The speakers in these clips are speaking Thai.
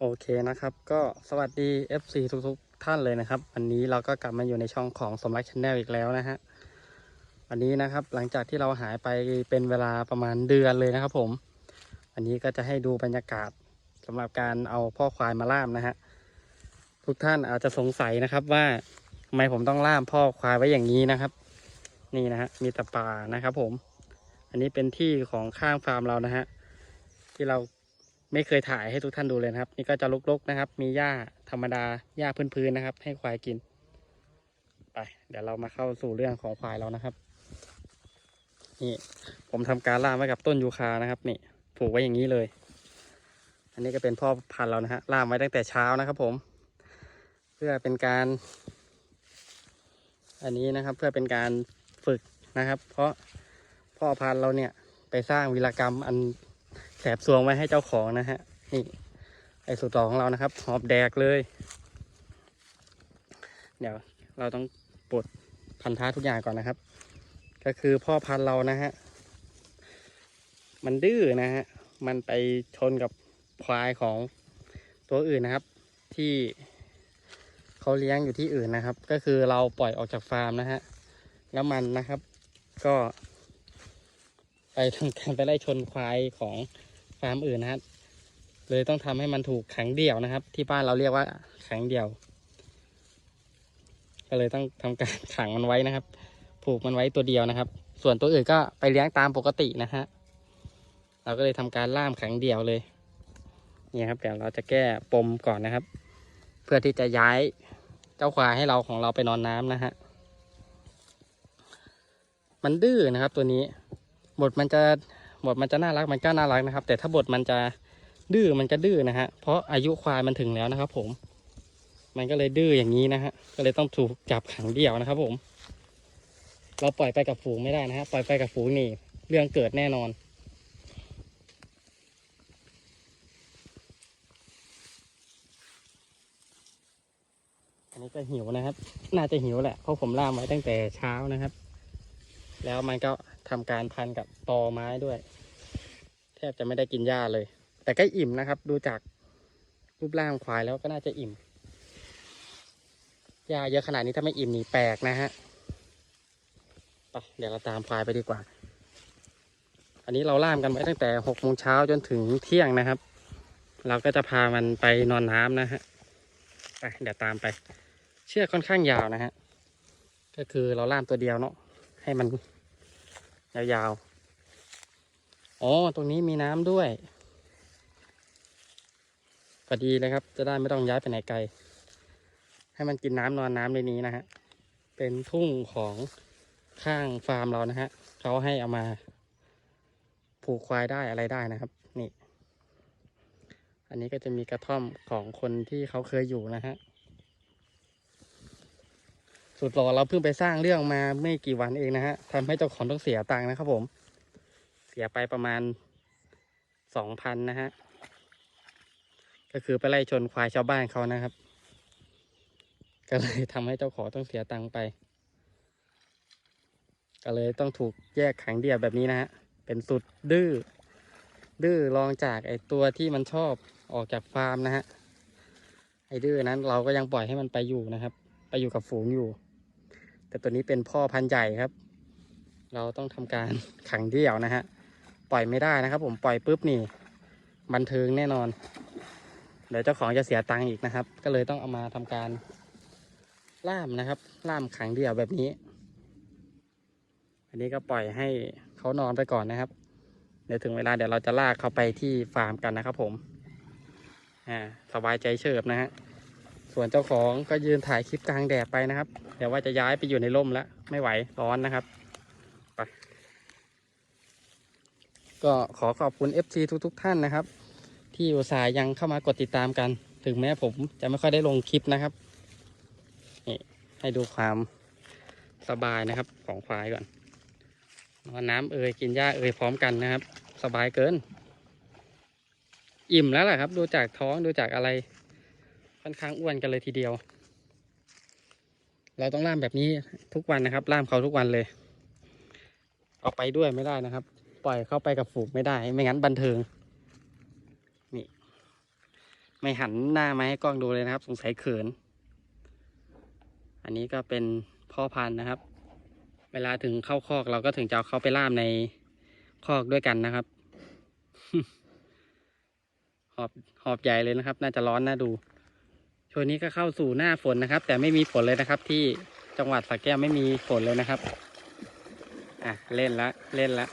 โอเคนะครับ ก็สวัสดี FC ทุกๆท่านเลยนะครับ วันนี้เราก็กลับมาอยู่ในช่องของสมรักชาแนลอีกแล้วนะฮะวันนี้นะครับหลังจากที่เราหายไปเป็นเวลาประมาณเดือนเลยนะครับ ผมวันนี้ก็จะให้ดูบรรยากาศสำหรับการเอาพ่อควายมาล่ามนะฮะทุกท่านอาจจะสงสัยนะครับว่าทำไมผมต้องล่ามพ่อควายไว้อย่างนี้นะครับ นี่นะฮะมีแต่ป่านะครับ ผม อันนี้เป็นที่ของข้างฟาร์มเรานะฮะที่เรา ไม่เคยถ่ายให้ทุกท่านดูเลยนะครับ นี่ก็จะลกๆนะครับ มีหญ้าธรรมดาหญ้าพื้นๆนะครับ ให้ควายกิน ไป เดี๋ยวเรามาเข้าสู่เรื่องของควายเรานะครับ นี่ ผมทำการล่ามไว้กับต้นยูคานะครับ นี่ผูกไว้อย่างนี้เลย อันนี้ก็เป็นพ่อพันธุ์เรานะฮะล่ามไว้ตั้งแต่เช้านะครับผม เพื่อเป็นการ อันนี้นะครับเพื่อเป็นการฝึกนะครับ เพราะพ่อพันธุ์เราเนี่ยไปสร้างวีรกรรมอัน แสบสวงไว้ให้เจ้าของนะฮะ นี่ ไอสุดหล่อของเรานะครับ หอบแดกเลย เดี๋ยวเราต้องปลดพันธะทุกอย่างก่อนนะครับ ก็คือพ่อพันธุ์เรานะฮะ มันดื้อนะฮะ มันไปชนกับควายของตัวอื่นนะครับ ที่เขาเลี้ยงอยู่ที่อื่นนะครับ ก็คือเราปล่อยออกจากฟาร์มนะฮะ แล้วมันนะครับ ก็ ไปทำการไปไล่ชนควายของฟาร์มอื่นนะครับเลยต้องทำให้มันถูกขังเดี่ยวนะครับ ที่บ้านเราเรียกว่าขังเดี่ยว ก็เลยต้องทำการขังมันไว้นะครับ ผูกมันไว้ตัวเดียวนะครับ ส่วนตัวอื่นก็ไปเลี้ยงตามปกตินะฮะเราก็เลยทำการล่ามขังเดี่ยวเลยนี่ครับเดี๋ยวเราจะแก้ปมก่อนนะครับ เพื่อที่จะย้ายเจ้าควายให้เราของเราไปนอนน้ำนะฮะมันดื้อนะครับตัวนี้ บทมันจะบทมันจะน่ารักมันก็น่ารักนะครับ แต่ถ้าบทมันจะดื้อมันก็ดื้อนะฮะเพราะอายุควายมันถึงแล้วนะครับ ผม มันก็เลยดื้ออย่างนี้นะฮะก็เลยต้องถูกจับขังเดี่ยวนะครับ ผม เราปล่อยไปกับฝูงไม่ได้นะฮะปล่อยไปกับฝูงนี่เรื่องเกิดแน่นอนอันนี้ก็หิวนะครับ น่าจะหิวแหละเพราะผมล่ามไว้ตั้งแต่เช้านะครับ แล้วมันก็ทำการพันกับตอไม้ด้วย แทบจะไม่ได้กินหญ้าเลย แต่ก็อิ่มนะครับ ดูจากรูปร่างควายแล้วก็น่าจะอิ่มหญ้าเยอะขนาดนี้ถ้าไม่อิ่มนี่แปลกนะฮะไปเดี๋ยวเราตามควายไปดีกว่า อันนี้เราล่ามกันไว้ตั้งแต่หกโมงเช้าจนถึงเที่ยงนะครับ เราก็จะพามันไปนอนน้ำนะฮะไปเดี๋ยวตามไป เชือกค่อนข้างยาวนะฮะก็คือเราล่ามตัวเดียวเนาะ ให้มันยาวๆ อ๋อ ตรงนี้มีน้ำด้วยพอดีเลยครับ จะได้ไม่ต้องย้ายไปไหนไกล ให้มันกินน้ำนอนน้ำในนี้นะฮะ เป็นทุ่งของข้างฟาร์มเรานะฮะเขาให้เอามา ผูกควายได้อะไรได้นะครับ นี่ อันนี้ก็จะมีกระท่อมของคนที่เขาเคยอยู่นะฮะ สุดหล่อเราเพิ่งไปสร้างเรื่องมาไม่กี่วันเองนะฮะทำให้เจ้าของต้องเสียตังค์นะครับผม เสียไปประมาณสองพันนะฮะ ก็คือไปไล่ชนควายชาวบ้านเขานะครับ ก็เลยทำให้เจ้าของต้องเสียตังค์ไป ก็เลยต้องถูกแยกขังเดี่ยวแบบนี้นะฮะ เป็นสุดดื้อ ดื้อรองจากไอตัวที่มันชอบออกจากฟาร์มนะฮะ ไอดื้อนั้นเราก็ยังปล่อยให้มันไปอยู่นะครับ ไปอยู่กับฝูงอยู่ แต่ตัวนี้เป็นพ่อพันธุ์ใหญ่ครับ เราต้องทำการขังเดี่ยวนะฮะ ปล่อยไม่ได้นะครับ ผมปล่อยปุ๊บนี่ บันเทิงแน่นอน เดี๋ยวเจ้าของจะเสียตังค์อีกนะครับ ก็เลยต้องเอามาทำการล่ามนะครับ ล่ามขังเดี่ยวแบบนี้ อันนี้ก็ปล่อยให้เขานอนไปก่อนนะครับ เดี๋ยวถึงเวลาเดี๋ยวเราจะลากเขาไปที่ฟาร์มกันนะครับ ผม อ่าสบายใจเฉิบนะฮะ ส่วนเจ้าของก็ยืนถ่ายคลิปกลางแดดไปนะครับเดี๋ยวว่าจะย้ายไปอยู่ในร่มแล้วไม่ไหวร้อนนะครับไปก็ขอขอบคุณ FC ทุกๆทท่านนะครับ ที่อุตส่าห์ยังเข้ามากดติดตามกัน ถึงแม้ผมจะไม่ค่อยได้ลงคลิปนะครับนี่ให้ดูความสบายนะครับของควายก่อนนอนน้ำเอ่ยกินหญ้าเอ่ยพร้อมกันนะครับ สบายเกิน อิ่มแล้วแหละครับ ดูจากท้องดูจากอะไร ค่อนข้างอ้วนกันเลยทีเดียว เราต้องล่ามแบบนี้ทุกวันนะครับ ล่ามเขาทุกวันเลย เอาไปด้วยไม่ได้นะครับ ปล่อยเข้าไปกับฝูงไม่ได้ ไม่งั้นบันเทิง นี่ ไม่หันหน้ามาให้กล้องดูเลยนะครับ สงสัยเขิน อันนี้ก็เป็นพ่อพันธุ์นะครับ เวลาถึงเข้าคอกเราก็ถึงจะเอาเขาไปล่ามในคอกด้วยกันนะครับหอบหอบใหญ่เลยนะครับ น่าจะร้อนน่าดู ช่วงนี้ก็เข้าสู่หน้าฝนนะครับ แต่ไม่มีฝนเลยนะครับ ที่จังหวัดสระแก้วไม่มีฝนเลยนะครับ อะเล่นละเล่นละ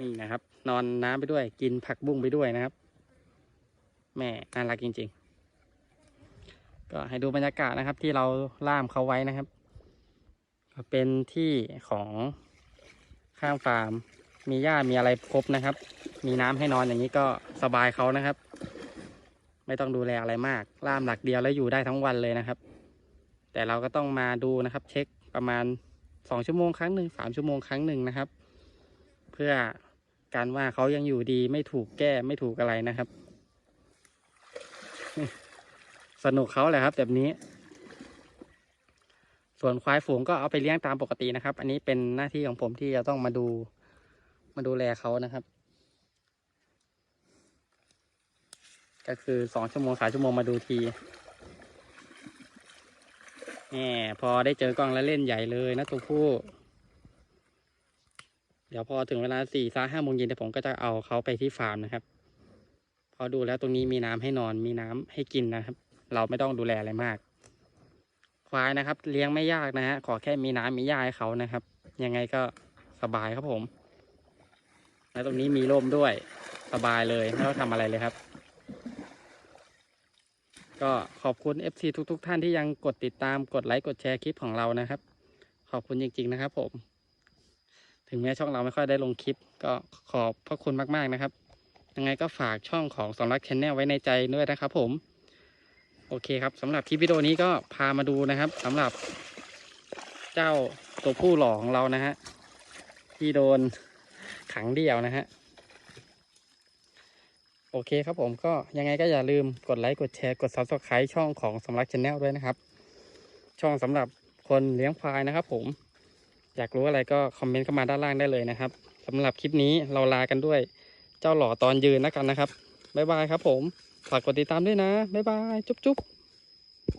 นี่นะครับ นอนน้ำไปด้วย กินผักบุ้งไปด้วยนะครับแม่น่ารักจริง ๆ ก็ให้ดูบรรยากาศนะครับ ที่เราล่ามเขาไว้นะครับเป็นที่ของข้างฟาร์ม มีหญ้ามีอะไรครบนะครับ มีน้ำให้นอนอย่างนี้ก็สบายเขานะครับ ไม่ต้องดูแลอะไรมาก ล่ามหลักเดียวแล้วอยู่ได้ทั้งวันเลยนะครับ แต่เราก็ต้องมาดูนะครับ เช็คประมาณสองชั่วโมงครั้งหนึ่งสามชั่วโมงครั้งหนึ่งนะครับ เพื่อการว่าเขายังอยู่ดีไม่ถูกแก้ไม่ถูกอะไรนะครับ สนุกเขาแหละครับแบบนี้ ส่วนควายฝูงก็เอาไปเลี้ยงตามปกตินะครับ อันนี้เป็นหน้าที่ของผมที่จะต้องมาดูมาดูแลเขานะครับ ก็คือสองชั่วโมงสามชั่วโมงมาดูทีแหมพอได้เจอกล้องแล้วเล่นใหญ่เลยนะตัวผู้ เดี๋ยวพอถึงเวลาสี่สาห้าโมงเย็นเดี๋ยวผมก็จะเอาเขาไปที่ฟาร์มนะครับพอดูแล้วตรงนี้มีน้ำให้นอนมีน้ำให้กินนะครับ เราไม่ต้องดูแลอะไรมาก ควายนะครับ เลี้ยงไม่ยากนะฮะขอแค่มีน้ำมีหญ้าให้เขานะครับ ยังไงก็สบายครับผม แล้วตรงนี้มีร่มด้วยสบายเลยไม่ต้องทำอะไรเลยครับ ก็ขอบคุณ FC ทุกๆท่านที่ยังกดติดตามกดไลค์กดแชร์คลิปของเรานะครับ ขอบคุณจริง ๆ นะครับ ผม ถึงแม้ช่องเราไม่ค่อยได้ลงคลิป ก็ขอบพระคุณมากๆนะครับ ยังไงก็ฝากช่องของสำรักชแนลไว้ในใจด้วยนะครับ ผม โอเคครับสำหรับคลิปวิดีโอนี้ก็พามาดูนะครับสำหรับเจ้าตัวผู้หล่อของเรานะฮะที่โดนขังเดี่ยวนะฮะ โอเคครับผมก็ยังไงก็อย่าลืมกดไลค์กดแชร์กด subscribe ช่องของสำรักชแนลด้วยนะครับ ช่องสำหรับคนเลี้ยงควายนะครับผม อยากรู้อะไรก็คอมเมนต์เข้ามาด้านล่างได้เลยนะครับสำหรับคลิปนี้เราลากันด้วยเจ้าหล่อตอนยืนแล้วกันนะครับบ๊ายบายครับผมฝากกดติดตามด้วยนะบ๊ายบายจุ๊บจุ๊บ